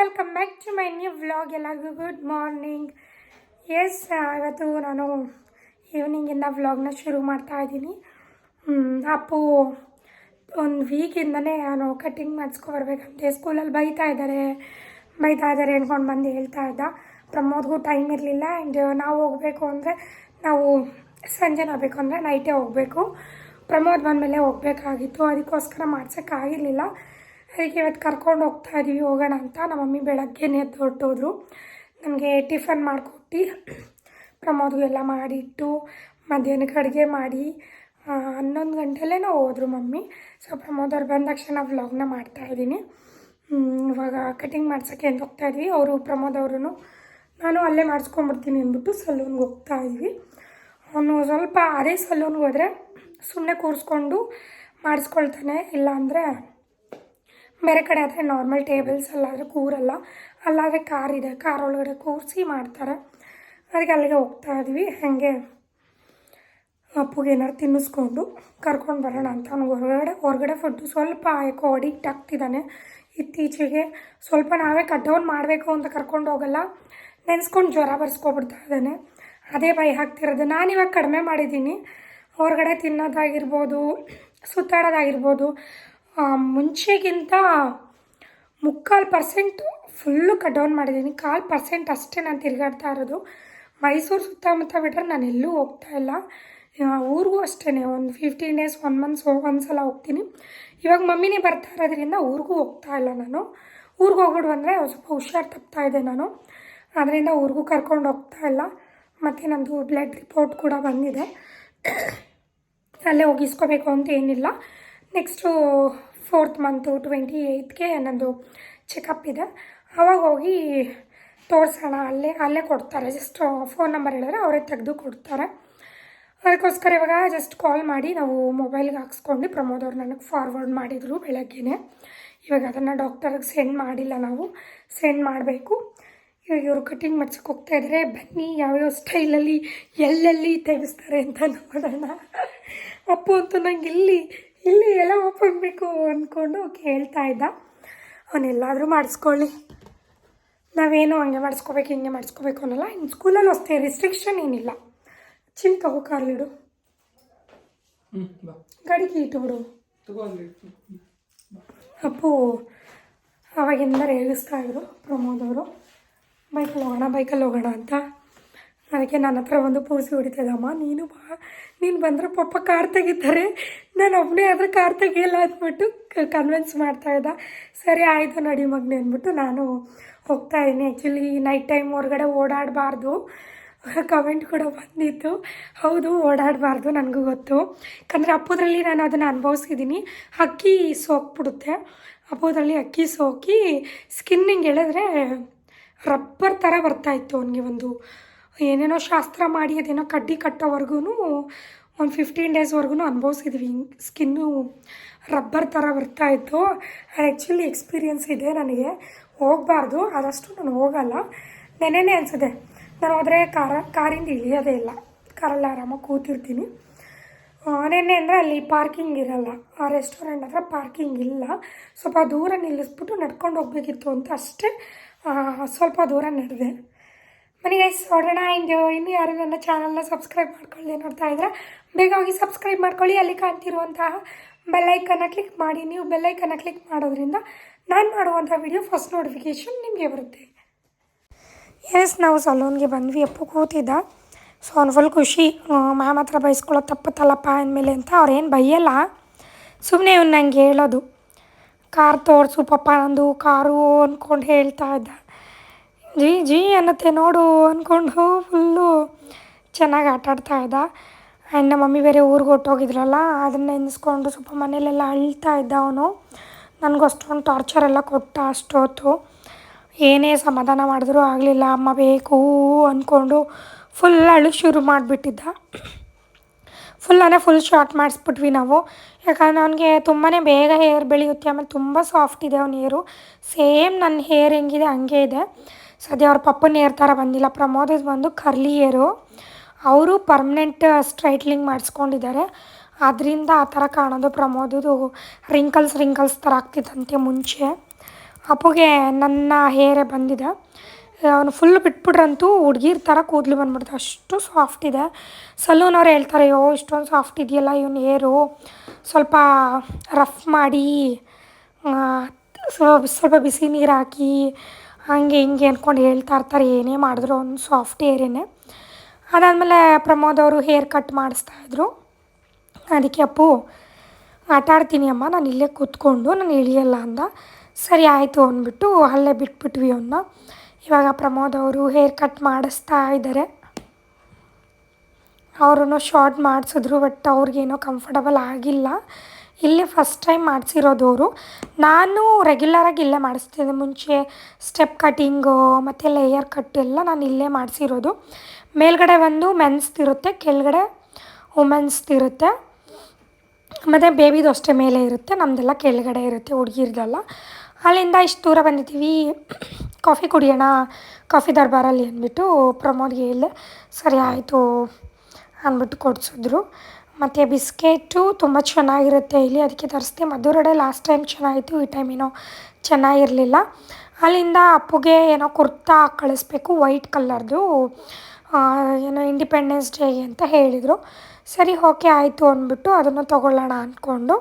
Welcome back to my new vlog ಎಲ್ಲರಿಗೂ good morning yes ಇವತ್ತು ನಾನು ಈವ್ನಿಂಗಿಂದ ವ್ಲಾಗ್ನ ಶುರು ಮಾಡ್ತಾ ಇದ್ದೀನಿ. ಅಪ್ಪು ಒಂದು ವೀಕಿಂದನೇ ನಾನು ಕಟ್ಟಿಂಗ್ ಮಾಡಿಸ್ಕೊಬರ್ಬೇಕಂತೆ ಸ್ಕೂಲಲ್ಲಿ ಬೈತಾ ಇದ್ದಾರೆ ಬೈತಾ ಇದ್ದಾರೆ ಅಂದ್ಕೊಂಡು ಬಂದು ಹೇಳ್ತಾ ಇದ್ದ. ಪ್ರಮೋದ್ಗೂ ಟೈಮ್ ಇರಲಿಲ್ಲ ಆ್ಯಂಡ್ ನಾವು ಹೋಗಬೇಕು ಅಂದರೆ ನಾವು ಸಂಜೆ ನೋಡಬೇಕು ಅಂದರೆ ನೈಟೇ ಹೋಗಬೇಕು. ಪ್ರಮೋದ್ ಬಂದಮೇಲೆ ಹೋಗಬೇಕಾಗಿತ್ತು. ಅದಕ್ಕೋಸ್ಕರ ಮಾಡ್ಸೋಕ್ಕಾಗಿರಲಿಲ್ಲ ಅದಕ್ಕೆ ಇವತ್ತು ಕರ್ಕೊಂಡು ಹೋಗ್ತಾ ಇದ್ದೀವಿ ಹೋಗೋಣ ಅಂತ. ನಮ್ಮ ಮಮ್ಮಿ ಬೆಳಗ್ಗೆನೇ ಹೊರಟೋದ್ರು. ನನಗೆ ಟಿಫನ್ ಮಾಡಿಕೊಟ್ಟು ಪ್ರಮೋದ್ಗೂ ಎಲ್ಲ ಮಾಡಿಟ್ಟು ಮಧ್ಯಾಹ್ನಕ್ಕೆ ಅಡುಗೆ ಮಾಡಿ ಹನ್ನೊಂದು ಗಂಟೆಲೇನೋ ಹೋದ್ರು ಮಮ್ಮಿ. ಸೊ ಪ್ರಮೋದ್ ಅವ್ರು ಬಂದ ತಕ್ಷಣ ವ್ಲಾಗ್ನ ಮಾಡ್ತಾಯಿದ್ದೀನಿ ಇವಾಗ ಕಟಿಂಗ್ ಮಾಡ್ಸೋಕ್ಕೆ ಅಂತ ಹೋಗ್ತಾ ಇದ್ವಿ? ಅವರು, ಪ್ರಮೋದ್ ಅವರು ನಾನು ಅಲ್ಲೇ ಮಾಡಿಸ್ಕೊಂಬಿಡ್ತೀನಿ ಅಂದ್ಬಿಟ್ಟು ಸಲೂನ್ಗೆ ಹೋಗ್ತಾ ಇದ್ವಿ. ಅವನು ಸ್ವಲ್ಪ ಅದೇ ಸಲೂನ್ಗೆ ಹೋದರೆ ಸುಮ್ಮನೆ ಕೂರಿಸ್ಕೊಂಡು ಮಾಡಿಸ್ಕೊಳ್ತಾನೆ. ಇಲ್ಲಾಂದರೆ ಬೇರೆ ಕಡೆ ಆದರೆ ನಾರ್ಮಲ್ ಟೇಬಲ್ಸ್ ಅಲ್ಲಾದರೆ ಕೂರಲ್ಲ. ಅಲ್ಲಾದರೆ ಕಾರ್ ಇದೆ ಕಾರ್ ಒಳಗಡೆ ಕೂರಿಸಿ ಮಾಡ್ತಾರೆ. ಅದಕ್ಕೆ ಅಲ್ಲಿಗೆ ಹೋಗ್ತಾ ಇದ್ವಿ. ಹಾಗೆ ಅಪ್ಪುಗೆ ಏನಾರು ತಿನ್ನಿಸ್ಕೊಂಡು ಕರ್ಕೊಂಡು ಬರೋಣ ಅಂತ ಅವ್ನಿಗೆ ಹೊರಗಡೆ ಹೊರಗಡೆ ಫುಡ್ಡು ಸ್ವಲ್ಪ ಯಾಕೋ ಅಡಿಕ್ಟ್ ಆಗ್ತಿದ್ದಾನೆ. ಇತ್ತೀಚೆಗೆ ಸ್ವಲ್ಪ ನಾವೇ ಕಟ್ ಡೌನ್ ಮಾಡಬೇಕು ಅಂತ ಕರ್ಕೊಂಡು ಹೋಗಲ್ಲ. ನೆನೆಸ್ಕೊಂಡು ಜ್ವರ ಬರ್ಸ್ಕೊಬಿಡ್ತಾ ಇದ್ದಾನೆ. ಅದೇ ಭಯ ಆಗ್ತಿರೋದು. ನಾನಿವಾಗ ಕಡಿಮೆ ಮಾಡಿದ್ದೀನಿ. ಹೊರಗಡೆ ತಿನ್ನೋದಾಗಿರ್ಬೋದು, ಸುತ್ತಾಡೋದಾಗಿರ್ಬೋದು ಮುಂಚೆಗಿಂತ ಮುಕ್ಕಾಲು ಪರ್ಸೆಂಟ್ ಫುಲ್ಲು ಕಟ್ ಡೌನ್ ಮಾಡಿದ್ದೀನಿ. ಕಾಲು ಪರ್ಸೆಂಟ್ ಅಷ್ಟೇ ನಾನು ತಿರುಗಾಡ್ತಾ ಇರೋದು. ಮೈಸೂರು ಸುತ್ತಮುತ್ತ ಬಿಟ್ಟರೆ ನಾನು ಎಲ್ಲೂ ಹೋಗ್ತಾ ಇಲ್ಲ. ಊರಿಗೂ ಅಷ್ಟೇ ಒಂದು ಫಿಫ್ಟೀನ್ ಡೇಸ್ ಒನ್ ಮಂತ್ಸ್ ಒಂದು ಸಲ ಹೋಗ್ತೀನಿ. ಇವಾಗ ಮಮ್ಮಿನೇ ಬರ್ತಾ ಇರೋದ್ರಿಂದ ಊರಿಗೂ ಹೋಗ್ತಾ ಇಲ್ಲ ನಾನು. ಊರಿಗೆ ಹೋಗ್ಬಿಡು ಅಂದರೆ ಸ್ವಲ್ಪ ಹುಷಾರು ತಪ್ತಾ ಇದೆ ನಾನು. ಅದರಿಂದ ಊರಿಗೂ ಕರ್ಕೊಂಡು ಹೋಗ್ತಾ ಇಲ್ಲ. ಮತ್ತು ನಂದು ಬ್ಲಡ್ ರಿಪೋರ್ಟ್ ಕೂಡ ಬಂದಿದೆ. ಅಲ್ಲೇ ಹೋಗಿಸ್ಕೋಬೇಕು ಅಂತ ಏನಿಲ್ಲ. ನೆಕ್ಸ್ಟು ಫೋರ್ತ್ ಮಂತು ಟ್ವೆಂಟಿ ಏಯ್ತ್ಗೆ ನನ್ನದು ಚೆಕಪ್ ಇದೆ. ಆವಾಗ ಹೋಗಿ ತೋರಿಸೋಣ, ಅಲ್ಲೇ ಅಲ್ಲೇ ಕೊಡ್ತಾರೆ. ಜಸ್ಟ್ ಫೋನ್ ನಂಬರ್ ಹೇಳಿದ್ರೆ ಅವರೇ ತೆಗೆದು ಕೊಡ್ತಾರೆ. ಅದಕ್ಕೋಸ್ಕರ ಇವಾಗ ಜಸ್ಟ್ ಕಾಲ್ ಮಾಡಿ ನಾವು ಮೊಬೈಲ್ಗೆ ಹಾಕ್ಸ್ಕೊಂಡು ಪ್ರಮೋದ್ ಅವ್ರು ನನಗೆ ಫಾರ್ವರ್ಡ್ ಮಾಡಿದರು ಬೆಳಗ್ಗೆನೆ. ಇವಾಗ ಅದನ್ನು ಡಾಕ್ಟರ್ಗೆ ಸೆಂಡ್ ಮಾಡಿಲ್ಲ ನಾವು. ಸೆಂಡ್ ಮಾಡಬೇಕು. ಇವಾಗ ಇವರು ಕಟಿಂಗ್ ಮಾಡ್ಸಕ್ಕೆ ಹೋಗ್ತಾ ಇದ್ದಾರೆ ಬನ್ನಿ, ಯಾವ್ಯಾವ ಸ್ಟೈಲಲ್ಲಿ ಎಲ್ಲೆಲ್ಲಿ ತೆಗೆಸ್ತಾರೆ ಅಂತ ನೋಡೋಣ. ಅಪ್ಪು ಅಂತೂ ನಂಗೆ ಇಲ್ಲಿ ಇಲ್ಲಿ ಎಲ್ಲ ಓಪನ್ ಬೇಕು ಅಂದ್ಕೊಂಡು ಕೇಳ್ತಾ ಇದ್ದ. ಅವನೆಲ್ಲಾದರೂ ಮಾಡಿಸ್ಕೊಳ್ಳಿ. ನಾವೇನು ಹಂಗೆ ಮಾಡಿಸ್ಕೋಬೇಕು ಹಿಂಗೆ ಮಾಡಿಸ್ಕೋಬೇಕು ಅನ್ನೋಲ್ಲ. ಇನ್ನು ಸ್ಕೂಲಲ್ಲಿ ಅಷ್ಟೇ ರಿಸ್ಟ್ರಿಕ್ಷನ್ ಏನಿಲ್ಲ. ಚಿನ್ ತಗೋ ಕಾರ್ಲಿಡು ಗಾಡಿಗೆ ಅಲ್ಲಿ ಅಪ್ಪು ಅವಾಗಿಂದ ರೇಗಿಸ್ತಾ ಇದ್ರು ಪ್ರಮೋದ್ ಅವರು. ಬೈಕಲ್ಲಿ ಹೋಗೋಣ ಬೈಕಲ್ಲಿ ಹೋಗೋಣ ಅಂತ. ಅದಕ್ಕೆ ನನ್ನ ಹತ್ರ ಒಂದು ಪೂರ್ಸಿ ಹೊಡಿತಿದ್ದಮ್ಮ ನೀನು ಬಾ. ನೀನು ಬಂದರೆ ಪಪ್ಪ ಕಾರ್ ತೆಗಿತಾರೆ. ನಾನು ಒಬ್ಬನೇ ಆದರೆ ಕಾರ್ ತೆಗಿಯಲ್ಲ ಅಂದ್ಬಿಟ್ಟು ಕನ್ವಿನ್ಸ್ ಮಾಡ್ತಾ ಇದ್ದ. ಸರಿ, ಆಯಿತು ನಡಿ ಮಗನೆ ಅಂದ್ಬಿಟ್ಟು ನಾನು ಹೋಗ್ತಾ ಇದ್ದೀನಿ ಆ್ಯಕ್ಚುಲಿ ನೈಟ್ ಟೈಮ್ ಹೊರಗಡೆ ಓಡಾಡಬಾರ್ದು. ಕಮೆಂಟ್ ಕೂಡ ಬಂದಿತ್ತು. ಹೌದು, ಓಡಾಡಬಾರ್ದು ನನಗೂ ಗೊತ್ತು. ಯಾಕಂದರೆ ಅಪ್ಪದ್ರಲ್ಲಿ ನಾನು ಅದನ್ನು ಅನುಭವಿಸಿದ್ದೀನಿ ಅಕ್ಕಿ ಸೋಕ್ಬಿಡುತ್ತೆ. ಅಪ್ಪದ್ರಲ್ಲಿ ಅಕ್ಕಿ ಸೋಕಿ ಸ್ಕಿನ್ ಹಿಂಗೆ ಎಳೆದ್ರೆ ರಬ್ಬರ್ ಥರ ಬರ್ತಾಯಿತ್ತು ಅವನಿಗೆ ಒಂದು. ಏನೇನೋ ಶಾಸ್ತ್ರ ಮಾಡಿ ಅದೇನೋ ಕಡ್ಡಿ ಕಟ್ಟೋವರೆಗೂ ಒಂದು ಫಿಫ್ಟೀನ್ ಡೇಸ್ವರೆಗೂ ಅನುಭವಿಸಿದ್ವಿ. ಸ್ಕಿನ್ನು ರಬ್ಬರ್ ಥರ ಬರ್ತಾಯಿತ್ತು ಆ್ಯಕ್ಚುಲಿ ಎಕ್ಸ್ಪೀರಿಯೆನ್ಸ್ ಇದೆ ನನಗೆ. ಹೋಗಬಾರ್ದು. ಅದಷ್ಟು ನಾನು ಹೋಗಲ್ಲ. ನೆನೆನೇ ಅನಿಸುತ್ತೆ. ನಾನು ಹೋದರೆ ಕಾರ, ಕಾರಿಂದ ಇಳಿಯೋದೇ ಇಲ್ಲ. ಕಾರಲ್ಲಿ ಆರಾಮಾಗಿ ಕೂತಿರ್ತೀನಿ. ನೆನ್ನೆ ಅಂದರೆ ಅಲ್ಲಿ ಪಾರ್ಕಿಂಗ್ ಇರಲ್ಲ. ಆ ರೆಸ್ಟೋರೆಂಟ್ ಹತ್ರ ಪಾರ್ಕಿಂಗ್ ಇಲ್ಲ. ಸ್ವಲ್ಪ ದೂರ ನಿಲ್ಲಿಸ್ಬಿಟ್ಟು ನಡ್ಕೊಂಡು ಹೋಗಬೇಕಿತ್ತು ಅಂತ ಅಷ್ಟೇ. ಸ್ವಲ್ಪ ದೂರ ನಡೆದೆ. ಮನೆಗೆ ನೋಡೋಣ. ಆ್ಯಂಡ್ ಇನ್ನೂ ಯಾರು ನನ್ನ ಚಾನಲ್ನ ಸಬ್ಸ್ಕ್ರೈಬ್ ಮಾಡ್ಕೊಳ್ಳಿ ನೋಡ್ತಾ ಇದ್ರೆ, ಬೇಗ ಹೋಗಿ ಸಬ್ಸ್ಕ್ರೈಬ್ ಮಾಡ್ಕೊಳ್ಳಿ. ಅಲ್ಲಿ ಕಾಣ್ತಿರುವಂತಹ ಬೆಲ್ಲೈಕನ್ನ ಕ್ಲಿಕ್ ಮಾಡಿ. ನೀವು ಬೆಲ್ಲೈಕನ್ನ ಕ್ಲಿಕ್ ಮಾಡೋದ್ರಿಂದ ನಾನು ಮಾಡುವಂಥ ವಿಡಿಯೋ ಫಸ್ಟ್ ನೋಟಿಫಿಕೇಷನ್ ನಿಮಗೆ ಬರುತ್ತೆ. ಎಸ್ ನಾವು ಸಲೂನ್ಗೆ ಬಂದ್ವಿ. ಅಪ್ಪ ಕೂತಿದ್ದ. ಸೊ ಅವ್ನು ಫುಲ್ ಖುಷಿ. ಮ್ಯಾಮ್ ಹತ್ರ ಬಯಸ್ಕೊಳ್ಳೋ ತಪ್ಪುತ್ತಲ್ಲಪ್ಪ ಅಂದಮೇಲೆ ಅಂತ ಅವ್ರೇನು ಬೈಯಲ್ಲ. ಸುಮ್ಮನೆ ಇವ್ನು ನಂಗೆ ಹೇಳೋದು. ಕಾರ್ ತೋರಿಸು ಪಪ್ಪ ನಂದು. ಕಾರು ಅಂದ್ಕೊಂಡು ಹೇಳ್ತಾ ಇದ್ದ. ಜಿ ಜಿ ಅನ್ನತ್ತೆ ನೋಡು ಅಂದ್ಕೊಂಡು ಫುಲ್ಲು ಚೆನ್ನಾಗಿ ಆಟಾಡ್ತಾ ಇದ್ದ. ಆ್ಯಂಡ್ ನಮ್ಮ ಮಮ್ಮಿ ಬೇರೆ ಊರಿಗೆ ಹೊಟ್ಟೋಗಿದ್ರಲ್ಲ ಅದನ್ನ ನೆನೆಸ್ಕೊಂಡು ಸ್ವಲ್ಪ ಮನೇಲೆಲ್ಲ ಅಳ್ತಾ ಇದ್ದ ಅವನು. ನನಗೂ ಅಷ್ಟೊಂದು ಟಾರ್ಚರ್ ಎಲ್ಲ ಕೊಟ್ಟ ಅಷ್ಟೊತ್ತು. ಏನೇ ಸಮಾಧಾನ ಮಾಡಿದ್ರೂ ಆಗಲಿಲ್ಲ, ಅಮ್ಮ ಬೇಕು ಅಂದ್ಕೊಂಡು ಫುಲ್ ಅಳು ಶುರು ಮಾಡಿಬಿಟ್ಟಿದ್ದ. ಫುಲ್ ಅಂದರೆ ಫುಲ್ ಶಾರ್ಟ್ ಮಾಡಿಸ್ಬಿಟ್ವಿ ನಾವು. ಯಾಕಂದ್ರೆ ಅವನಿಗೆ ತುಂಬಾ ಬೇಗ ಹೇರ್ ಬೆಳೆಯುತ್ತೆ, ಆಮೇಲೆ ತುಂಬ ಸಾಫ್ಟ್ ಇದೆ ಅವನ ಹೇರು ಸೇಮ್ ನನ್ನ ಹೇರ್ ಹೆಂಗಿದೆ, ಹಂಗೆ ಇದೆ. ಸದ್ಯ ಅವ್ರ ಪಪ್ಪನ ಏರ್ ಥರ ಬಂದಿಲ್ಲ ಪ್ರಮೋದದ್ ಬಂದು ಕರ್ಲಿ ಏರು ಅವರು ಪರ್ಮನೆಂಟ್ ಸ್ಟ್ರೈಟ್ಲಿಂಗ್ ಮಾಡಿಸ್ಕೊಂಡಿದ್ದಾರೆ. ಅದರಿಂದ ಆ ಥರ ಕಾಣೋದು ಪ್ರಮೋದದು ರಿಂಕಲ್ಸ್ ರಿಂಕಲ್ಸ್ ಥರ ಆಗ್ತಿತ್ತಂತೆ ಮುಂಚೆ. ಅಪ್ಪಗೆ ನನ್ನ ಹೇರೆ ಬಂದಿದೆ. ಅವನು ಫುಲ್ ಬಿಟ್ಬಿಟ್ರಂತೂ ಹುಡ್ಗಿರ್ ಥರ ಕೂದಲು ಬಂದ್ಬಿಡ್ತು. ಅಷ್ಟು ಸಾಫ್ಟ್ ಇದೆ. ಸಲೂನ್ ಅವ್ರು ಹೇಳ್ತಾರೆ, ಅಯ್ಯೋ, ಇಷ್ಟೊಂದು ಸಾಫ್ಟ್ ಇದೆಯಲ್ಲ ಇವನು ಹೇರು ಸ್ವಲ್ಪ ರಫ್ ಮಾಡಿ ಸ್ವಲ್ಪ ಬಿಸಿ ನೀರು ಹಾಕಿ ಹಂಗೆ ಹಿಂಗೆ ಅಂದ್ಕೊಂಡು ಹೇಳ್ತಾ ಇರ್ತಾರೆ, ಏನೇ ಮಾಡಿದ್ರು ಅವ್ನು ಸಾಫ್ಟ್ ಏರಿಯಾನೇ ಅದಾದಮೇಲೆ ಪ್ರಮೋದ್ ಅವರು ಹೇರ್ ಕಟ್ ಮಾಡಿಸ್ತಾಯಿದ್ರು ಅದಕ್ಕೆ ಅಪ್ಪು, ಆಟ ಆಡ್ತೀನಿ ಅಮ್ಮ, ನಾನು ಇಲ್ಲೇ ಕೂತ್ಕೊಂಡು, ನಾನು ಇಳಿಯಲ್ಲ ಅಂದ. ಸರಿ ಆಯಿತು ಅಂದ್ಬಿಟ್ಟು ಅಲ್ಲೇ ಬಿಟ್ಬಿಟ್ವಿ ಅವನ್ನ ಇವಾಗ ಪ್ರಮೋದ್ ಅವರು ಹೇರ್ ಕಟ್ ಮಾಡಿಸ್ತಾ ಇದ್ದಾರೆ ಅವರು ಶಾರ್ಟ್ ಮಾಡಿಸಿದ್ರು ಬಟ್ ಅವ್ರಿಗೇನೋ ಕಂಫರ್ಟಬಲ್ ಆಗಿಲ್ಲ. ಇಲ್ಲೇ ಫಸ್ಟ್ ಟೈಮ್ ಮಾಡಿಸಿರೋದು ಅವರು. ನಾನು ರೆಗ್ಯುಲರಾಗಿ ಇಲ್ಲೇ ಮಾಡಿಸ್ತಿದ್ದೆ. ಮುಂಚೆ ಸ್ಟೆಪ್ ಕಟ್ಟಿಂಗು ಮತ್ತು ಲೇಯರ್ ಕಟ್ ಎಲ್ಲ ನಾನು ಇಲ್ಲೇ ಮಾಡಿಸಿರೋದು. ಮೇಲ್ಗಡೆ ಒಂದು ಮೆನ್ಸ್ದಿರುತ್ತೆ ಕೆಳಗಡೆ ವುಮೆನ್ಸ್ದಿರುತ್ತೆ ಮತ್ತು ಬೇಬಿದು ಅಷ್ಟೇ ಮೇಲೆ ಇರುತ್ತೆ ನಮ್ಮದೆಲ್ಲ ಕೆಳಗಡೆ ಇರುತ್ತೆ ಹುಡುಗಿರ್ದೆಲ್ಲ. ಅಲ್ಲಿಂದ ಇಷ್ಟು ದೂರ ಬಂದಿದ್ದೀವಿ. ಕಾಫಿ ಕುಡಿಯೋಣ ಕಾಫಿ ದರ್ಬಾರಲ್ಲಿ ಅಂದ್ಬಿಟ್ಟು ಪ್ರಮೋದ್ಗೆ ಹೇಳಿದೆ ಸರಿ ಆಯಿತು, ಅಂದ್ಬಿಟ್ಟು ಕೊಡಿಸಿದ್ರು. ಮತ್ತು ಬಿಸ್ಕೆಟು ತುಂಬ ಚೆನ್ನಾಗಿರುತ್ತೆ ಇಲ್ಲಿ. ಅದಕ್ಕೆ ತರಿಸ್ದೆ. ಮಧುರಡೆ ಲಾಸ್ಟ್ ಟೈಮ್ ಚೆನ್ನಾಗಿತ್ತು. ಈ ಟೈಮ್ ಏನೋ ಚೆನ್ನಾಗಿರಲಿಲ್ಲ. ಅಲ್ಲಿಂದ ಅಪ್ಪುಗೆ ಏನೋ ಕುರ್ತಾ ಕಳಿಸ್ಬೇಕು. ವೈಟ್ ಕಲರ್ದು ಏನೋ ಇಂಡಿಪೆಂಡೆನ್ಸ್ ಡೇಗೆ ಅಂತ ಹೇಳಿದರು. ಸರಿ ಓಕೆ ಆಯಿತು ಅಂದ್ಬಿಟ್ಟು ಅದನ್ನು ತೊಗೊಳ್ಳೋಣ ಅಂದ್ಕೊಂಡು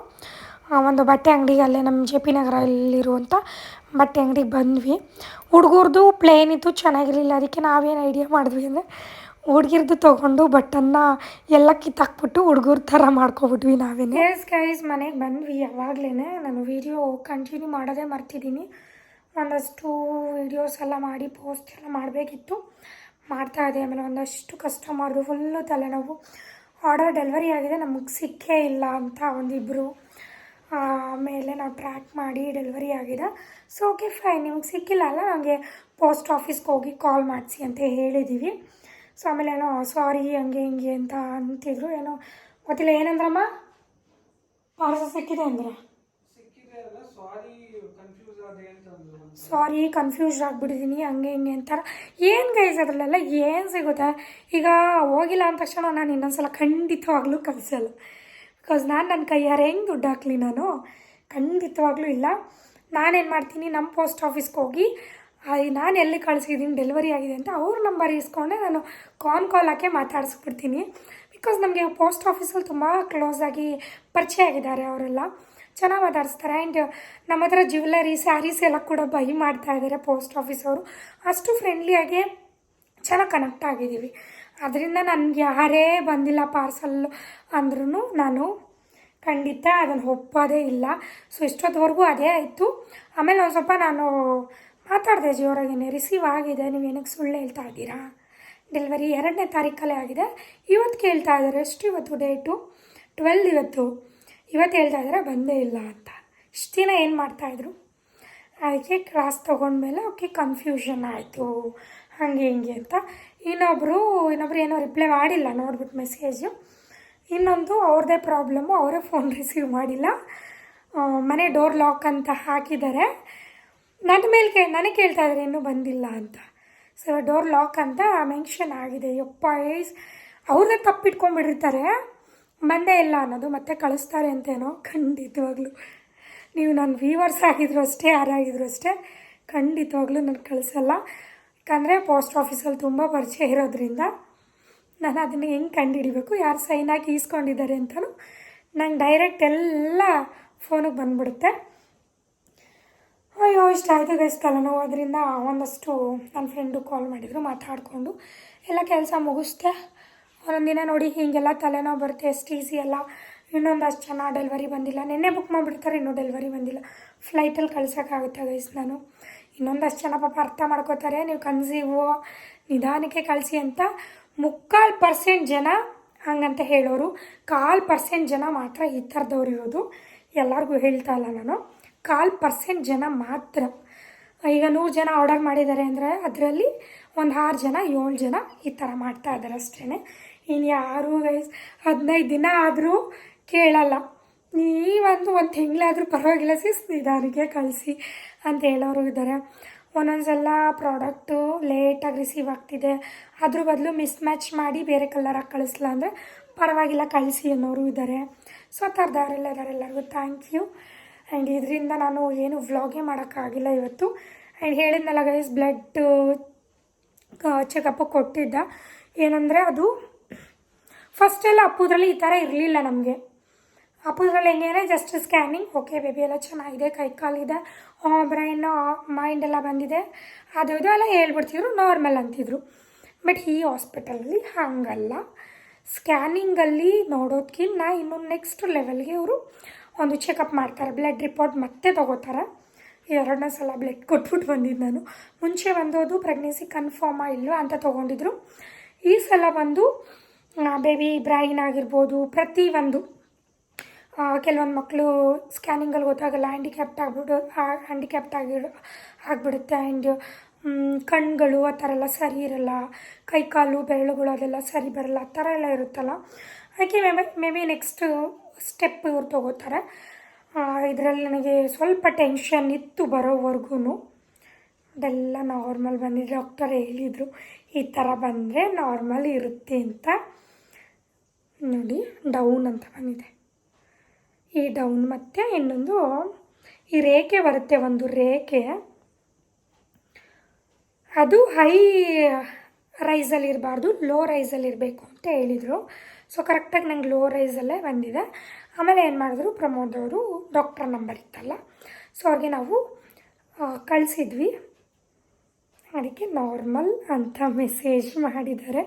ಒಂದು ಬಟ್ಟೆ ಅಂಗಡಿಗೆ ಅಲ್ಲೇ ನಮ್ಮ ಜೆ ಪಿ ನಗರಲ್ಲಿರುವಂಥ ಬಟ್ಟೆ ಅಂಗಡಿಗೆ ಬಂದ್ವಿ. ಹುಡುಗರ್ದು ಪ್ಲೇನ್ ಇತ್ತು, ಚೆನ್ನಾಗಿರಲಿಲ್ಲ. ಅದಕ್ಕೆ ನಾವೇನು ಐಡಿಯಾ ಮಾಡಿದ್ವಿ ಅಂದರೆ ಹುಡುಗಿರ್ದು ತೊಗೊಂಡು ಬಟ್ಟನ್ನ ಎಲ್ಲ ಕಿತ್ತಾಕ್ಬಿಟ್ಟು ಹುಡುಗರ ಥರ ಮಾಡ್ಕೊಬಿಟ್ವಿ ನಾವೇನೆ. ಎಸ್ ಗೈಸ್ ಮನೆಗೆ ಬಂದ್ವಿ ಯಾವಾಗಲೇ ನಾನು ವೀಡಿಯೋ ಕಂಟಿನ್ಯೂ ಮಾಡೋದೇ ಮರ್ತಿದ್ದೀನಿ ಒಂದಷ್ಟು ವೀಡಿಯೋಸ್ ಎಲ್ಲ ಮಾಡಿ ಪೋಸ್ಟ್ ಎಲ್ಲ ಮಾಡಬೇಕಿತ್ತು. ಮಾಡ್ತಾ ಇದೆ ಆಮೇಲೆ ಒಂದಷ್ಟು ಕಸ್ಟಮರ್ದು ಫುಲ್ಲು ತಲೆನೋವು. ಆರ್ಡರ್ ಡೆಲಿವರಿ ಆಗಿದೆ. ನಮಗೆ ಸಿಕ್ಕೇ ಇಲ್ಲ ಅಂತ ಒಂದಿಬ್ಬರು ಆಮೇಲೆ ನಾವು ಟ್ರ್ಯಾಕ್ ಮಾಡಿ ಡೆಲಿವರಿ ಆಗಿದೆ. ಸೊ ಓಕೆ ಫೈನ್ ನಿಮಗೆ ಸಿಕ್ಕಿಲ್ಲ ಅಲ್ಲ? ನನಗೆ ಪೋಸ್ಟ್ ಆಫೀಸ್ಗೆ ಹೋಗಿ ಕಾಲ್ ಮಾಡಿಸಿ ಅಂತ ಹೇಳಿದ್ದೀವಿ ಸೊ ಆಮೇಲೆ ಏನೋ, ಸಾರಿ, ಹಂಗೆ, ಹಿಂಗೆ ಅಂತ ಅಂತಿದ್ರು, ಏನೋ. ಗೊತ್ತಿಲ್ಲ, ಏನಂದ್ರಮ್ಮ? ಪಾರ್ಸಲ್ ಸಿಕ್ಕಿದೆ ಅಂದ್ರೆ? ಸಾರಿ ಕನ್ಫ್ಯೂಸ್ ಆಗಿಬಿಟ್ಟಿದ್ದೀನಿ ಹಂಗೆ, ಹಿಂಗೆ ಅಂತಾರೆ ಏನು ಗೈಸ್ ಅದರಲ್ಲೆಲ್ಲ ಏನು ಸಿಗುತ್ತೆ? ಈಗ ಹೋಗಿಲ್ಲ ಅಂದ ತಕ್ಷಣ ನಾನು ಇನ್ನೊಂದ್ಸಲ ಖಂಡಿತವಾಗ್ಲೂ ಕಲಿಸಲ್ಲ ಬಿಕಾಸ್ ನಾನು ನನ್ನ ಕೈಯಾರೆ ಹೆಂಗೆ ದುಡ್ಡು ಹಾಕ್ಲಿ ನಾನು? ಖಂಡಿತವಾಗ್ಲೂ ಇಲ್ಲ. ನಾನೇನು ಮಾಡ್ತೀನಿ ನಮ್ಮ ಪೋಸ್ಟ್ ಆಫೀಸ್ಗೆ ಹೋಗಿ ನಾನು ಎಲ್ಲಿ ಕಳಿಸಿದ್ದೀನಿ ಡೆಲಿವರಿ ಆಗಿದೆ ಅಂತ ಅವ್ರ ನಂಬರ್ ಇಸ್ಕೊಂಡೆ ನಾನು ಕಾನ್ ಕಾಲ್ ಹಾಕಿ ಮಾತಾಡಿಸ್ಬಿಡ್ತೀನಿ. ಬಿಕಾಸ್ ನಮಗೆ ಪೋಸ್ಟ್ ಆಫೀಸಲ್ಲಿ ತುಂಬ ಕ್ಲೋಸಾಗಿ ಪರಿಚಯ ಆಗಿದ್ದಾರೆ ಅವರೆಲ್ಲ. ಚೆನ್ನಾಗಿ ಮಾತಾಡಿಸ್ತಾರೆ ಆ್ಯಂಡ್ ನಮ್ಮ ಹತ್ರ ಜ್ಯುವೆಲರಿ ಸ್ಯಾರೀಸ್ ಎಲ್ಲ ಕೂಡ ಬೈ ಮಾಡ್ತಾ ಇದ್ದಾರೆ ಪೋಸ್ಟ್ ಆಫೀಸ್ ಅವರು. ಅಷ್ಟು ಫ್ರೆಂಡ್ಲಿಯಾಗಿ ಚೆನ್ನಾಗಿ ಕನೆಕ್ಟ್ ಆಗಿದ್ದೀವಿ ಅದರಿಂದ ನನಗೆ ಯಾರೇ ಬಂದಿಲ್ಲ ಪಾರ್ಸಲ್ ಅಂದ್ರೂ ನಾನು ಖಂಡಿತ ಅದನ್ನು ಒಪ್ಪೋದೇ ಇಲ್ಲ. ಸೊ ಇಷ್ಟೊತ್ತವರೆಗೂ ಅದೇ ಆಯಿತು. ಆಮೇಲೆ ಒಂದು ಸ್ವಲ್ಪ ನಾನು ಮಾತಾಡಿದೆ ಜೋರಾಗೇನೆ. ರಿಸೀವ್ ಆಗಿದೆ. ನೀವು ಏನಕ್ಕೆ ಸುಳ್ಳು ಹೇಳ್ತಾ ಇದ್ದೀರಾ? ಡೆಲಿವರಿ ಎರಡನೇ ತಾರೀಕಲ್ಲೇ ಆಗಿದೆ. ಇವತ್ತು ಕೇಳ್ತಾ ಇದ್ದಾರೆ. ಎಷ್ಟು ಇವತ್ತು ಡೇಟು ಟ್ವೆಲ್ ಇವತ್ತು. ಇವತ್ತು ಹೇಳ್ತಾ ಇದ್ದಾರೆ, ಬಂದೇ ಇಲ್ಲ ಅಂತ. ಇಷ್ಟು ದಿನ ಏನು ಮಾಡ್ತಾಯಿದ್ರು ಅದಕ್ಕೆ ಕ್ಲಾಸ್ ತೊಗೊಂಡ್ಮೇಲೆ ಅವಕ್ಕೆ ಕನ್ಫ್ಯೂಷನ್ ಆಯಿತು. ಹಾಗೆ ಹಿಂಗೆ ಅಂತ. ಇನ್ನೊಬ್ಬರು ಇನ್ನೊಬ್ರು ಏನೋ ರಿಪ್ಲೈ ಮಾಡಿಲ್ಲ. ನೋಡ್ಬಿಟ್ಟು ಮೆಸೇಜು ಇನ್ನೊಂದು ಅವ್ರದ್ದೇ ಪ್ರಾಬ್ಲಮ್ಮು ಅವರೇ ಫೋನ್ ರಿಸೀವ್ ಮಾಡಿಲ್ಲ. ಮನೆ ಡೋರ್ ಲಾಕ್ ಅಂತ ಹಾಕಿದ್ದಾರೆ. ನನ್ನ ಮೇಲೆ ಕೇಳಿ ನನಗೆ ಕೇಳ್ತಾ ಇದ್ರೆ ಇನ್ನೂ ಬಂದಿಲ್ಲ ಅಂತ. ಸೊ ಡೋರ್ ಲಾಕ್ ಅಂತ ಮೆನ್ಷನ್ ಆಗಿದೆ. ಯಪ್ಪ ಏಸ್ ಅವ್ರನ್ನ ತಪ್ಪಿಟ್ಕೊಂಡ್ಬಿಟ್ಟಿರ್ತಾರೆ ಬಂದೇ ಇಲ್ಲ ಅನ್ನೋದು, ಮತ್ತೆ ಕಳಿಸ್ತಾರೆ ಅಂತೇನೋ ಖಂಡಿತವಾಗ್ಲೂ. ನೀವು ನನ್ನ ವ್ಯೂವರ್ಸ್ ಆಗಿದ್ರು ಅಷ್ಟೇ ಯಾರಾಗಿದ್ರು ಅಷ್ಟೇ, ಖಂಡಿತವಾಗ್ಲೂ ನಾನು ಕಳಿಸಲ್ಲ. ಯಾಕಂದರೆ ಪೋಸ್ಟ್ ಆಫೀಸಲ್ಲಿ ತುಂಬ ಪರಿಚಯ ಇರೋದ್ರಿಂದ ನಾನು ಅದನ್ನು ಹೆಂಗೆ ಕಂಡುಹಿಡಿಬೇಕು ಯಾರು ಸೈನ್ ಹಾಕಿ ಈಸ್ಕೊಂಡಿದ್ದಾರೆ ಅಂತಲೂ ನಂಗೆ ಡೈರೆಕ್ಟ್ ಎಲ್ಲ ಫೋನಿಗೆ ಬಂದ್ಬಿಡುತ್ತೆ. ಅಯ್ಯೋ, ಇಷ್ಟ ಆಯಿತು ಗೈಸ್ ತಲೆನೋವು ಅದರಿಂದ ಒಂದಷ್ಟು ನನ್ನ ಫ್ರೆಂಡು ಕಾಲ್ ಮಾಡಿದರು, ಮಾತಾಡಿಕೊಂಡು ಎಲ್ಲ ಕೆಲಸ ಮುಗಿಸ್ದೆ. ದಿನ ನೋಡಿ ಹೀಗೆಲ್ಲ ತಲೆನೋವು ಬರುತ್ತೆ, ಎಷ್ಟು ಈಸಿ ಇನ್ನೊಂದು ಇನ್ನೊಂದಷ್ಟು ಜನ ಡೆಲಿವರಿ ಬಂದಿಲ್ಲ. ನಿನ್ನೆ ಬುಕ್ ಮಾಡಿಬಿಡ್ತಾರೆ, ಇನ್ನೂ ಡೆಲಿವರಿ ಬಂದಿಲ್ಲ. ಫ್ಲೈಟಲ್ಲಿ ಕಳ್ಸೋಕ್ಕಾಗುತ್ತೆ ಗೈಸ್ ನಾನು. ಇನ್ನೊಂದಷ್ಟು ಜನ ಪಾಪ ಅರ್ಥ ಮಾಡ್ಕೋತಾರೆ, ನೀವು ಕನ್ಸೀವು ನಿಧಾನಕ್ಕೆ ಕಳಿಸಿ ಅಂತ. ಮುಕ್ಕಾಲು ಪರ್ಸೆಂಟ್ ಜನ ಹಂಗಂತ ಹೇಳೋರು. ಕಾಲು ಪರ್ಸೆಂಟ್ ಜನ ಮಾತ್ರ ಈ ಥರದವ್ರು ಇರೋದು. ಎಲ್ಲರಿಗೂ ಹೇಳ್ತಾ ಇಲ್ಲ ನಾನು. ಕಾಲು ಪರ್ಸೆಂಟ್ ಜನ ಮಾತ್ರ. ಈಗ ನೂರು ಜನ ಆರ್ಡರ್ ಮಾಡಿದ್ದಾರೆ ಅಂದರೆ ಅದರಲ್ಲಿ ಒಂದು ಆರು ಜನ, ಏಳು ಜನ ಈ ಥರ ಮಾಡ್ತಾ ಇದ್ದಾರೆ ಅಷ್ಟೇ ಇನ್ನು ಯಾರು ಗೈಸ್ ಹದಿನೈದು ದಿನ ಆದರೂ ಕೇಳಲ್ಲ. ನೀ ಒಂದು ತಿಂಗಳಾದರೂ ಪರವಾಗಿಲ್ಲ ಸಿಸ್ ನಿಧಾನಕ್ಕೆ ಕಳಿಸಿ ಅಂತ ಹೇಳೋರು ಇದ್ದಾರೆ. ಒಂದೊಂದ್ಸಲ ಪ್ರಾಡಕ್ಟು ಲೇಟಾಗಿ ರಿಸೀವ್ ಆಗ್ತಿದೆ. ಅದ್ರ ಬದಲು ಮಿಸ್ ಮ್ಯಾಚ್ ಮಾಡಿ ಬೇರೆ ಕಲರಾಗಿ ಕಳಿಸ್ಲಾ ಅಂದರೆ ಪರವಾಗಿಲ್ಲ, ಕಳಿಸಿ ಅನ್ನೋರು ಇದ್ದಾರೆ. ಸೊ ಥರದವರೆಲ್ಲ ಇದ್ದಾರೆ ಎಲ್ಲರಿಗೂ ಥ್ಯಾಂಕ್ ಯು ಆ್ಯಂಡ್ ಇದರಿಂದ ನಾನು ಏನು ವ್ಲಾಗೇ ಮಾಡೋಕ್ಕಾಗಿಲ್ಲ ಇವತ್ತು. ಆ್ಯಂಡ್ ಹೇಳಿದ್ನಲ್ಲ ಗೈಸ್ ಬ್ಲಡ್ ಚೆಕಪ್ಪು ಕೊಟ್ಟಿದ್ದ. ಏನಂದರೆ ಅದು ಫಸ್ಟೆಲ್ಲ ಅಪ್ಪುದ್ರಲ್ಲಿ ಈ ಥರ ಇರಲಿಲ್ಲ ನಮಗೆ. ಅಪ್ಪುದ್ರಲ್ಲಿ ಹೆಂಗೆ ಜಸ್ಟ್ ಸ್ಕ್ಯಾನಿಂಗ್ ಓಕೆ ಬೇಬಿ ಎಲ್ಲ ಚೆನ್ನಾಗಿದೆ, ಕೈ ಕಾಲಿದೆ ಬ್ರೈನ್ ಮೈಂಡ್ ಎಲ್ಲ ಬಂದಿದೆ. ಅದು ಇದು ಎಲ್ಲ ಹೇಳ್ಬಿಡ್ತಿದ್ರು ನಾರ್ಮಲ್ ಅಂತಿದ್ರು. ಬಟ್ ಈ ಹಾಸ್ಪಿಟಲಲ್ಲಿ ಹಾಗಲ್ಲ. ಸ್ಕ್ಯಾನಿಂಗಲ್ಲಿ ನೋಡೋದಕ್ಕಿಂತ ಇನ್ನೊಂದು ನೆಕ್ಸ್ಟ್ ಲೆವೆಲ್ಗೆ ಅವರು ಒಂದು ಚೆಕಪ್ ಮಾಡ್ತಾರೆ ಬ್ಲಡ್ ರಿಪೋರ್ಟ್ ಮತ್ತೆ ತೊಗೋತಾರೆ. ಎರಡನೇ ಸಲ ಬ್ಲಡ್ ಕೊಟ್ಬಿಟ್ಟು ಬಂದಿದ್ದು ನಾನು. ಮುಂಚೆ ಬಂದೋದು ಪ್ರೆಗ್ನೆನ್ಸಿ ಕನ್ಫರ್ಮಾ ಇಲ್ಲೋ ಅಂತ ತೊಗೊಂಡಿದ್ರು. ಈ ಸಲ ಬಂದು ಬೇಬಿ ಬ್ರೈನ್ ಆಗಿರ್ಬೋದು ಪ್ರತಿಯೊಂದು ಕೆಲವೊಂದು ಮಕ್ಕಳು ಸ್ಕ್ಯಾನಿಂಗಲ್ಲಿ ಗೊತ್ತಾಗಲ್ಲ ಹ್ಯಾಂಡಿಕ್ಯಾಪ್ಟ್ ಆಗ್ಬಿಡು ಹ್ಯಾಂಡಿಕ್ಯಾಪ್ಟ್ ಆಗಿ, ಆಗಿಬಿಡುತ್ತೆ ಆ್ಯಂಡ್ ಕಣ್ಗಳು ಆ ಥರ ಎಲ್ಲ ಸರಿ ಇರಲ್ಲ ಕೈ ಕಾಲು ಬೆರಳುಗಳು ಅದೆಲ್ಲ ಸರಿ ಬರಲ್ಲ, ಆ ಥರ ಎಲ್ಲ ಇರುತ್ತಲ್ಲ. ಅದಕ್ಕೆ may maybe next step ಇವ್ರು ತೊಗೋತಾರೆ. ಇದರಲ್ಲಿ ನನಗೆ ಸ್ವಲ್ಪ ಟೆನ್ಷನ್ ಇತ್ತು ಬರೋವರೆಗೂ ಅದೆಲ್ಲ ನಾರ್ಮಲ್ ಬಂದಿದೆ. ಡಾಕ್ಟರ್ ಹೇಳಿದರು, ಈ ಥರ ಬಂದರೆ ನಾರ್ಮಲ್ ಇರುತ್ತೆ ಅಂತ ನೋಡಿ ಡೌನ್ ಅಂತ ಬಂದಿದೆ. ಈ ಡೌನ್ ಮತ್ತು ಇನ್ನೊಂದು, ಈ ರೇಖೆ ಬರುತ್ತೆ, ಒಂದು ರೇಖೆ. ಅದು ಹೈ ರೈಸಲ್ಲಿ ಇರಬಾರ್ದು ಲೋ ರೈಸಲ್ಲಿ ಇರಬೇಕು ಅಂತ ಹೇಳಿದರು. ಸೊ ಕರೆಕ್ಟಾಗಿ ನಂಗೆ ಲೋ ರೈಸಲ್ಲೇ ಬಂದಿದೆ. ಆಮೇಲೆ ಏನು ಮಾಡಿದ್ರು, ಪ್ರಮೋದ್ ಅವರು ಡಾಕ್ಟರ್ ನಂಬರ್ ಇತ್ತಲ್ಲ ಸೊ ಅವ್ರಿಗೆ ನಾವು ಕಳಿಸಿದ್ವಿ. ಅದಕ್ಕೆ ನಾರ್ಮಲ್ ಅಂತ ಮೆಸೇಜ್ ಮಾಡಿದ್ದಾರೆ.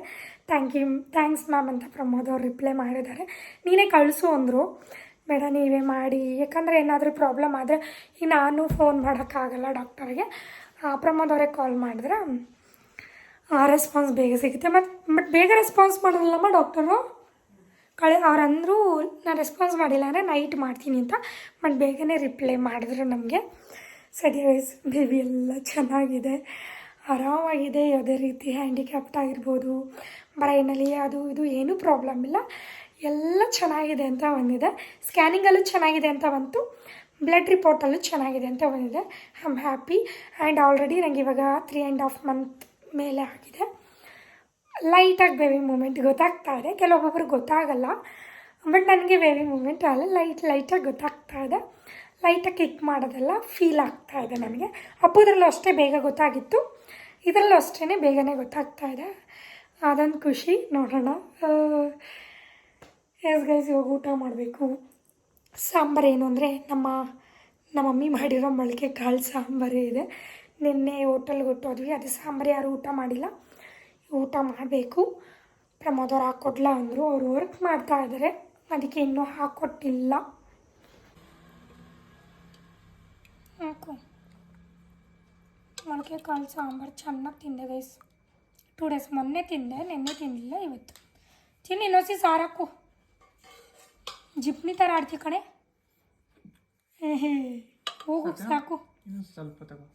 ಥ್ಯಾಂಕ್ ಯು ಥ್ಯಾಂಕ್ಸ್ ಮ್ಯಾಮ್ ಅಂತ ಪ್ರಮೋದ್ ಅವ್ರು ರಿಪ್ಲೈ ಮಾಡಿದ್ದಾರೆ. ನೀನೇ ಕಳಿಸು ಅಂದರು. ಬೇಡ, ನೀವೇ ಮಾಡಿ. ಯಾಕಂದರೆ ಏನಾದರೂ ಪ್ರಾಬ್ಲಮ್ ಆದರೆ ಈಗ ನಾನು ಫೋನ್ ಮಾಡೋಕ್ಕಾಗಲ್ಲ ಡಾಕ್ಟರ್ಗೆ ಪ್ರಮೋದ್ ಅವರೇ ಕಾಲ್ ಮಾಡಿದ್ರೆ ರೆಸ್ಪಾನ್ಸ್ ಬೇಗ ಸಿಗುತ್ತೆ. ಮತ್ತು ಬಟ್ ಬೇಗ ರೆಸ್ಪಾನ್ಸ್ ಮಾಡೋದಿಲ್ಲಮ್ಮ ಡಾಕ್ಟರು ಕಳೆ ಅವ್ರು ಅಂದರು ನಾನು ರೆಸ್ಪಾನ್ಸ್ ಮಾಡಿಲ್ಲ ಅಂದರೆ ನೈಟ್ ಮಾಡ್ತೀನಿ ಅಂತ ಬಟ್ ಬೇಗನೆ ರಿಪ್ಲೈ ಮಾಡಿದ್ರು ನಮಗೆ. ಸರಿ ಬೇಬಿ ಎಲ್ಲ ಚೆನ್ನಾಗಿದೆ. ಆರಾಮಾಗಿದೆ, ಯಾವುದೇ ರೀತಿ ಹ್ಯಾಂಡಿಕ್ಯಾಪ್ಟ್ ಆಗಿರ್ಬೋದು ಬ್ರೈನಲ್ಲಿ ಅದು ಇದು ಏನೂ ಪ್ರಾಬ್ಲಮ್ ಇಲ್ಲ. ಎಲ್ಲ ಚೆನ್ನಾಗಿದೆ ಅಂತ ಬಂದಿದೆ. ಸ್ಕ್ಯಾನಿಂಗಲ್ಲೂ ಚೆನ್ನಾಗಿದೆ ಅಂತ ಬಂತು. ಬ್ಲಡ್ ರಿಪೋರ್ಟಲ್ಲೂ ಚೆನ್ನಾಗಿದೆ ಅಂತ ಬಂದಿದೆ. I am happy and already ನನಗೆ ಇವಾಗ ತ್ರೀ ಆ್ಯಂಡ್ ಹಾಫ್ ಮಂತ್ ಮೇಲೆ ಆಗಿದೆ. ಲೈಟಾಗಿ ಬೇಬಿ ಮೂಮೆಂಟ್ ಗೊತ್ತಾಗ್ತಾ ಇದೆ. ಕೆಲವೊಬ್ಬೊಬ್ರಿಗೆ ಗೊತ್ತಾಗಲ್ಲ. ಬಟ್ ನನಗೆ ಬೇಬಿ ಮೂಮೆಂಟ್ ಅಲ್ಲ ಲೈಟ್ ಲೈಟಾಗಿ ಗೊತ್ತಾಗ್ತಾ ಇದೆ. ಲೈಟಾಗಿ ಕಿಕ್ ಮಾಡೋದೆಲ್ಲ ಫೀಲ್ ಆಗ್ತಾ ಇದೆ ನನಗೆ. ಅಪ್ಪದ್ರಲ್ಲೂ ಅಷ್ಟೇ ಬೇಗ ಗೊತ್ತಾಗಿತ್ತು. ಇದರಲ್ಲೂ ಅಷ್ಟೇ ಬೇಗನೆ ಗೊತ್ತಾಗ್ತಾ ಇದೆ. ಅದೊಂದು ಖುಷಿ. ನೋಡೋಣ. ಎಸ್ ಗೈಸ್ ಇವಾಗ ಊಟ ಮಾಡಬೇಕು. ಸಾಂಬಾರು ಏನು ಅಂದರೆ ನಮ್ಮ ನಮ್ಮ ಮಮ್ಮಿ ಮಾಡಿರೋ ಮೊಳಕೆ ಕಾಳು ಸಾಂಬಾರೇ ಇದೆ. ನಿನ್ನೆ ಹೋಟೆಲ್ಗೆ ಹೊಟ್ಟೋದ್ವಿ ಅದು ಸಾಂಬಾರು ಯಾರು ಊಟ ಮಾಡಿಲ್ಲ. ಊಟ ಮಾಡಬೇಕು. ಪ್ರಮೋದ್ ಅವ್ರು ಹಾಕ್ಕೊಡ್ಲ ಅಂದರು. ಅವರು ವರ್ಕ್ ಮಾಡ್ತಾ ಇದ್ದಾರೆ ಅದಕ್ಕೆ ಇನ್ನೂ ಹಾಕ್ಕೊಟ್ಟಿಲ್ಲ ಹಾಕು ಮೊಳಕೆ ಕಾಳು ಸಾಂಬಾರು ಚೆನ್ನಾಗಿ ತಿಂದೆ ಗೈಸ್ ಟೂ ಡೇಸ್ ಮೊನ್ನೆ ತಿಂದೆ, ನಿನ್ನೆ ತಿಂದಿಲ್ಲ ಇವತ್ತು. ತಿನ್ನಿ ಇನ್ನೊಸಿ ಸಾರು ಹಾಕು. ಜಿಪ್ನಿ ಥರ ಆಡ್ತಿ ಕಣೆ. ಹೇ ಹೋಗು, ಸಾಕು. ಸ್ವಲ್ಪ ತಗೋ.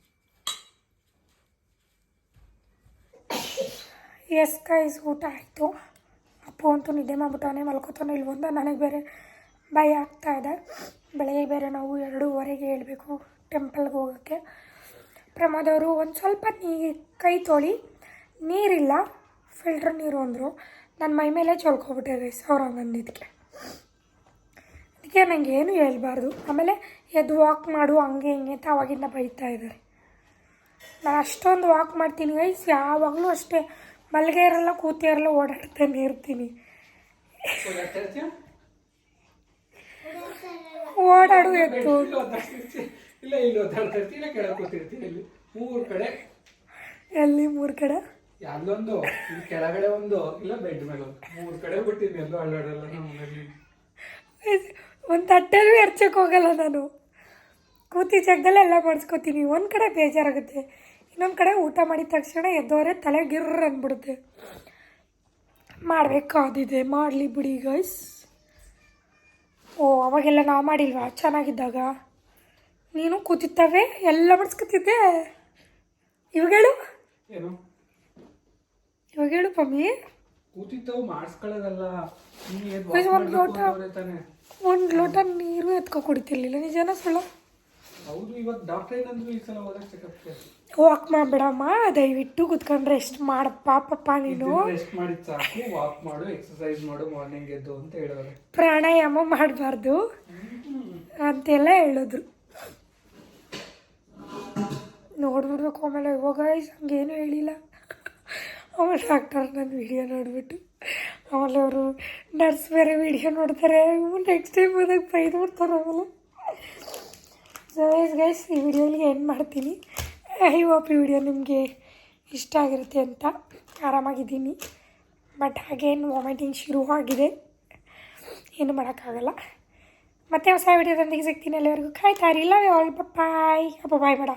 ಎಸ್ ಕೈಸ್ ಊಟ ಆಯಿತು. ಅಪ್ಪು ಅಂತೂ ನಿದ್ದೆ ಮಾಡ್ಬಿಟ್ಟವನೇ ಮಲ್ಕೋತಾನೆ. ಇಲ್ವಂದ ನನಗೆ ಬೇರೆ ಭಯ ಇದೆ. ಬೆಳಗ್ಗೆ ಬೇರೆ ನಾವು ಎರಡೂವರೆಗೆ ಹೇಳಬೇಕು ಟೆಂಪಲ್ಗೆ ಹೋಗೋಕ್ಕೆ. ಪ್ರಮೋದವರು ಒಂದು ಸ್ವಲ್ಪ ನೀ ಕೈ ತೊಳಿ. ನೀರಿಲ್ಲ ಫಿಲ್ಟ್ರ್ ನೀರು ಅಂದರು. ನನ್ನ ಮೈ ಮೇಲೆ ಚೊಲ್ಕೊಬಿಟ್ಟೆ ಗೈಸ್ ಅವ್ರು ಹಂಗಂದಿದ್ದಕ್ಕೆ ಅದಕ್ಕೆ ನನಗೆ ಏನು ಹೇಳ್ಬಾರ್ದು. ಆಮೇಲೆ ಎದ್ದು ವಾಕ್ ಮಾಡು, ಹಂಗೆ ಹಿಂಗೆ ಅಂತ ಅವಾಗಿಂದ ಬೈತಾ ಇದ್ದಾರೆ. ನಾನು ಅಷ್ಟೊಂದು ವಾಕ್ ಮಾಡ್ತೀನಿ ಗೈಸ್ ಯಾವಾಗಲೂ ಅಷ್ಟೇ. ಮಲ್ಗೆ ಇರಲ್ಲ ಕೂತೇ ಇರಲ್ಲ ಓಡಾಡ್ತಾನೆ ಇರ್ತೀನಿ? ಓಡಾಡು ಎತ್ತು ಇಲ್ಲಿ ಇಲ್ಲ ಇಲ್ಲಿ ಒದ್ದಾಡ್ತಾ ಇಲ್ಲ ಕೆಳಗೆ ಕೂತಿರ್ತೀನಿ ಇಲ್ಲಿ. ಮೂರು ಕಡೆ. ಎಲ್ಲಿ ಮೂರು ಕಡೆ? ಅಲ್ಲೊಂದು ಇಲ್ಲಿ ಕೆಳಗಡೆ ಒಂದು ಇಲ್ಲ ಬೆಡ್ ಮೇಲೆ ಒಂದು. ಮೂರು ಕಡೆ ಬಿಟ್ಟಿದ್ದೀನಿ ಎಲ್ಲೂ ಅಲ್ಲಾಡಲ್ಲ ಒಂದು ತಟ್ಟೆನೂ ಎರ್ಚಕ್ಕೆ ಹೋಗಲ್ಲ ನಾನು. ಕೂತಿ ಜಾಗದಲ್ಲೇ ಎಲ್ಲ ಮಾಡಿಸ್ಕೋತೀನಿ. ಒಂದು ಕಡೆ ಬೇಜಾರಾಗುತ್ತೆ. ಇನ್ನೊಂದು ಕಡೆ ಊಟ ಮಾಡಿದ ತಕ್ಷಣ ಎದ್ದವರೆ ತಲೆ ಗಿರ್ರ ಅಂದ್ಬಿಡುತ್ತೆ. ಮಾಡಬೇಕಾದಿದೆ ಮಾಡಲಿ ಬಿಡಿ ಗೈಸ್ ಓ ಅವಾಗೆಲ್ಲ ನಾವು ಮಾಡಿಲ್ವಾ? ಚೆನ್ನಾಗಿದ್ದಾಗ? ನೀನು ಕೂತಿತ್ತವೆ? ಎಲ್ಲ ಇವಾಗ ಇವಾಗ ಮಾಡಿಸ್ಕೊಳ್ಳೋದಲ್ಲ. ನೀನು ಎದ್ದು ಅಯ್ಯೋ, ಒಂದ್ ಲೋಟ. ಒಂದು ಲೋಟ ನೀರು ಎತ್ಕೊ ಕುಡಿತಿರ್ಲಿಲ್ಲ ನಿಜನ ಸುಳ್ಳು? ಹೌದು ಇವತ್ತು ಡಾಕ್ಟರ್ ಏನಂದ್ರು ಈ ಸಲ ಹೋದಾಗ ಚೆಕಪ್ಗೆ ವಾಕ್ ಮಾಡಬೇಡಮ್ಮ ದಯವಿಟ್ಟು ಕುತ್ಕೊಂಡು ರೆಸ್ಟ್ ಮಾಡಪ್ಪ ಪಾಪ ನೀನು. ರೆಸ್ಟ್ ಮಾಡಿದ ಸಾಕು ವಾಕ್ ಮಾಡು ಎಕ್ಸರ್ಸೈಸ್ ಮಾಡು ಮಾರ್ನಿಂಗ್ ಎದ್ದು ಅಂತ ಹೇಳೋರು. ಪ್ರಾಣಾಯಾಮ ಮಾಡಬಾರ್ದು. ಅಂತೆಲ್ಲ ಹೇಳಿದ್ರು. ನೋಡ್ಬಿಡ್ಬೇಕು ಆಮೇಲೆ. ಇವಾಗ ಹಂಗೇನು ಹೇಳಿಲ್ಲ. ಆಮೇಲೆ ಡಾಕ್ಟರ್ ನನ್ನ ವಿಡಿಯೋ ನೋಡಿಬಿಟ್ಟು ಆಮೇಲೆ ಅವರು ನರ್ಸ್ ಬೇರೆ ವಿಡಿಯೋ ನೋಡ್ತಾರೆ. ನೆಕ್ಸ್ಟ್ ಟೈಮ್ ಹೋದಾಗ ಬೈದು ಬಿಡ್ತಾರೆ ಆಮೇಲೆ. ಸೊ ಗೈಸ್ ಈ ವಿಡಿಯೋಲಿ ಎಂಡ್ ಮಾಡ್ತೀನಿ. ಐ ಹೋಪ್ ಈ ವಿಡಿಯೋ ನಿಮಗೆ ಇಷ್ಟ ಆಗಿರುತ್ತೆ ಅಂತ ಆರಾಮಾಗಿದ್ದೀನಿ. ಬಟ್ ಹಾಗೇನು ವಾಮಿಟಿಂಗ್ ಶುರು ಆಗಿದೆ. ಏನು ಮಾಡೋಕ್ಕಾಗಲ್ಲ. ಮತ್ತೆ ಹೊಸ ವಿಡಿಯೋದೊಂದಿಗೆ ಸಿಗ್ತೀನಿ. ಲವ್ ಕಾಯ್ತಾರಿಲ್ಲ ಆಲ್ ಬಾಯ್ ಅಪ್ಪ ಬಾಯ್ ಮಾಡ